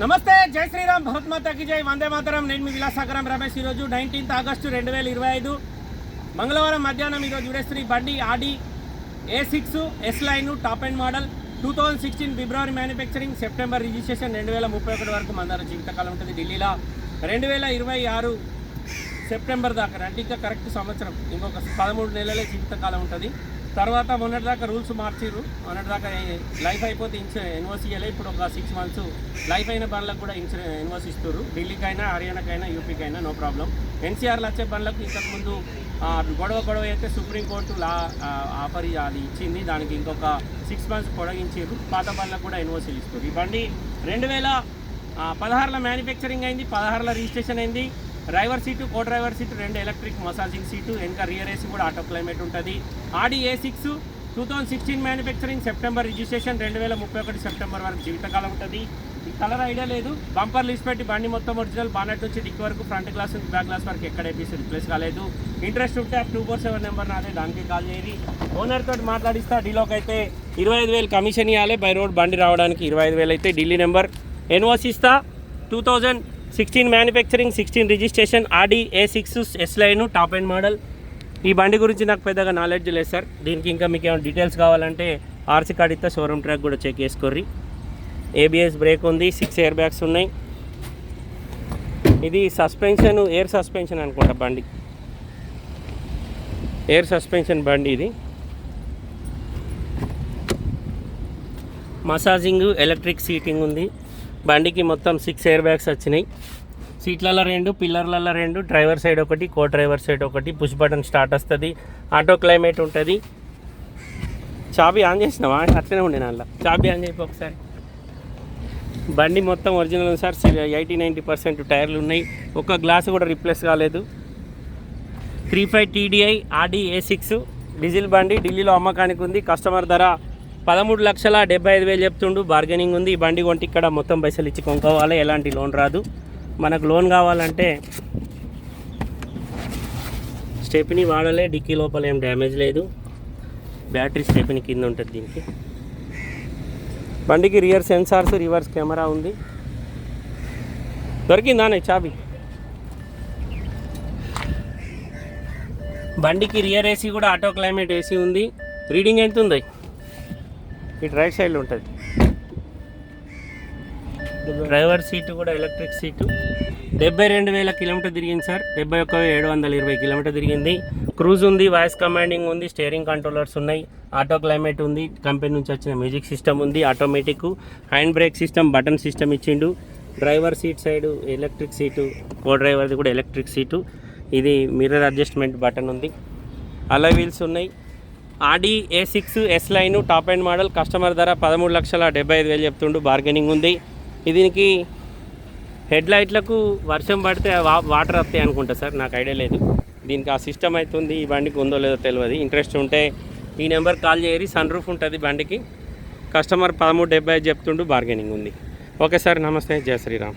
నమస్తే జై శ్రీరామ్ భరత్మాతకి జై. వందే మాతరం. నేను మీ విలాసాగరం రమేష్. ఈరోజు నైన్టీన్త్ ఆగస్టు రెండు వేల ఇరవై ఐదు. మంగళవారం మధ్యాహ్నం ఈరోజు చూడేస్తున్న బండి Audi A six S line top and model. Two thousand sixteen February manufacturing September registration రెండు వేల ముప్పై ఒకటి వరకు మందార జీవితకాలం ఉంటుంది ఢిల్లీలో. రెండు వేల ఇరవై ఆరు సెప్టెంబర్ దాకా అంటే ఇంకా కరెక్ట్ సంవత్సరం. ఇంకొక పదమూడు నెలలే జీవితకాలం ఉంటుంది. తర్వాత మొన్నటి దాకా రూల్స్ మార్చిర్రు. మొన్నటి దాకా లైఫ్ అయిపోతే ఇన్సూ ఎన్ఓసి ఇవ్వలే ఇప్పుడు ఒక సిక్స్ మంత్స్ లైఫ్ అయిన బండ్లకు కూడా ఇన్సూ ఎన్ఓసి ఇస్తారు ఢిల్లీకైనా హర్యానాకైనా యూపీకైనా నో ప్రాబ్లం ఎన్సీఆర్లు వచ్చే బండ్లకు ఇంతకుముందు గొడవ గొడవ అయితే సుప్రీంకోర్టు లా ఆఫర్ అది ఇచ్చింది. దానికి ఇంకొక సిక్స్ మంత్స్ పొడగించారు పాత బండ్లకు కూడా ఎన్ఓసీలు ఇస్తారు ఈ బండి రెండు వేల పదహారులో మ్యానుఫ్యాక్చరింగ్ అయింది పదహారులో రిజిస్ట్రేషన్ అయింది. Driver seat co driver seat రెండు ఎలక్ట్రిక్ మసాజింగ్ సీటు వెనక రియర్ ఏసీ కూడా ఆటో క్లైమేట్ ఉంటుంది. Audi A six two thousand sixteen manufacturing September registration రెండు వేల ముప్పై ఒకటి సెప్టెంబర్ వరకు జీవితకాలం ఉంటుంది. ఈ కలర్ ఐడియా లేదు. బంపర్ లిస్ట్ పెట్టి బండి మొత్తం ఒరిజినల్ బానట్ నుంచి దిక్కు వరకు ఫ్రంట్ గ్లాస్ నుంచి బ్యాక్ గ్లాస్ వరకు ఎక్కడ ఏపీసీ రిప్లేస్ కాలేదు. ఇంట్రెస్ట్ ఉంటే టూ ఫోర్ సెవెన్ నెంబర్ నాదే దానికి కాల్ చేయాలి ఓనర్ తోటి మాట్లాడిస్తా డీలోకి అయితే ఇరవై ఐదు వేలు కమిషన్ ఇవ్వాలి బై రోడ్ బండి రావడానికి ఇరవై ఐదు వేలు అయితే Delhi number. ఎన్ఓసిస్తా two thousand sixteen manufacturing sixteen registration Audi A six S line top and model ఈ బండి గురించి నాకు పెద్దగా నాలెడ్జ్ లేదు సార్ దీనికి ఇంకా మీకు ఏమైనా డీటెయిల్స్ కావాలంటే ఆర్సీ కార్డ్ ఇస్తే షోరూమ్ ట్రాక్ కూడా చెక్ చేసుకోర్రి. ఏబిఎస్ బ్రేక్ ఉంది సిక్స్ ఎయిర్ బ్యాగ్స్ ఉన్నాయి. ఇది సస్పెన్షన్ ఎయిర్ సస్పెన్షన్ అనుకుంటా బండి. ఎయిర్ సస్పెన్షన్ బండి ఇది. మసాజింగ్ ఎలక్ట్రిక్ సీటింగ్ ఉంది. బండికి మొత్తం సిక్స్ ఎయిర్ బ్యాగ్స్ వచ్చినాయి. సీట్లలో రెండు పిల్లర్లలో రెండు డ్రైవర్ సైడ్ ఒకటి కో డ్రైవర్ సైడ్ ఒకటి. పుష్ బటన్ స్టార్ట్ వస్తుంది. ఆటో క్లైమేట్ ఉంటుంది. చాబీ ఆన్ చేసినావా? అట్లనే ఉండే నాన్న చాబీ ఆన్ చెప్పి ఒకసారి. బండి మొత్తం ఒరిజినల్ ఉంది సార్. ఎయిటీ నైంటీ పర్సెంట్ టైర్లు ఉన్నాయి. ఒక గ్లాస్ కూడా రిప్లేస్ కాలేదు. త్రీ ఫైవ్ టీడీఐ ఆర్డీ ఏ సిక్స్ డీజిల్ బండి ఢిల్లీలో అమ్మకానికి ఉంది. కస్టమర్ ధర పదమూడు లక్షల డెబ్బై ఐదు వేలు చెప్తుండు. బార్గెనింగ్ ఉంది. ఈ బండి కొంటే ఇక్కడ మొత్తం పైసలు ఇచ్చి కొనుక్కోవాలి. ఎలాంటి లోన్ రాదు. మనకు లోన్ కావాలంటే స్టెప్ని వాడలే. డిక్కీ లోపల ఏం డ్యామేజ్ లేదు. బ్యాటరీ స్టెప్ని కింద ఉంటుంది దీనికి. బండికి రియర్ సెన్సార్స్ రివర్స్ కెమెరా ఉంది. దొరికిందా నే చాబీ? బండికి రియర్ ఏసీ కూడా ఆటో క్లైమేట్ ఏసీ ఉంది. రీడింగ్ ఎంత ఉంది ఇటు రైట్ సైడ్లో ఉంటుంది. డ్రైవర్ సీటు కూడా ఎలక్ట్రిక్ సీటు. డెబ్బై రెండు వేల కిలోమీటర్ తిరిగింది సార్. డెబ్బై ఒక్క ఏడు వందల ఇరవై కిలోమీటర్ తిరిగింది. క్రూజ్ ఉంది వాయిస్ కమాండింగ్ ఉంది స్టీరింగ్ కంట్రోలర్స్ ఉన్నాయి ఆటో క్లైమేట్ ఉంది కంపెనీ నుంచి వచ్చిన మ్యూజిక్ సిస్టమ్ ఉంది automatic hand brake system button system ఇచ్చిండు. Driver seat side electric seat co డ్రైవర్ది కూడా ఎలక్ట్రిక్ సీటు. ఇది మిర్రర్ అడ్జస్ట్మెంట్ బటన్ ఉంది. అలా వీల్స్ ఉన్నాయి. Audi A six S line top and model customer ధర పదమూడు లక్షల డెబ్బై ఐదు వేలు చెప్తుండు బార్గెనింగ్ ఉంది. దీనికి హెడ్ లైట్లకు వర్షం పడితే వా- వాటర్ వస్తాయి అనుకుంటా సార్ నాకు ఐడియా లేదు. దీనికి ఆ సిస్టమ్ అవుతుంది ఈ బండికి ఉందో లేదో తెలియదు ఇంట్రెస్ట్ ఉంటే ఈ నెంబర్ కాల్ చేయరి సన్ రూఫ్ ఉంటుంది బండికి. కస్టమర్ పదమూడు డెబ్బై ఐదు చెప్తుండు బార్గెనింగ్ ఉంది. ఓకే సార్ నమస్తే జయ శ్రీరామ్.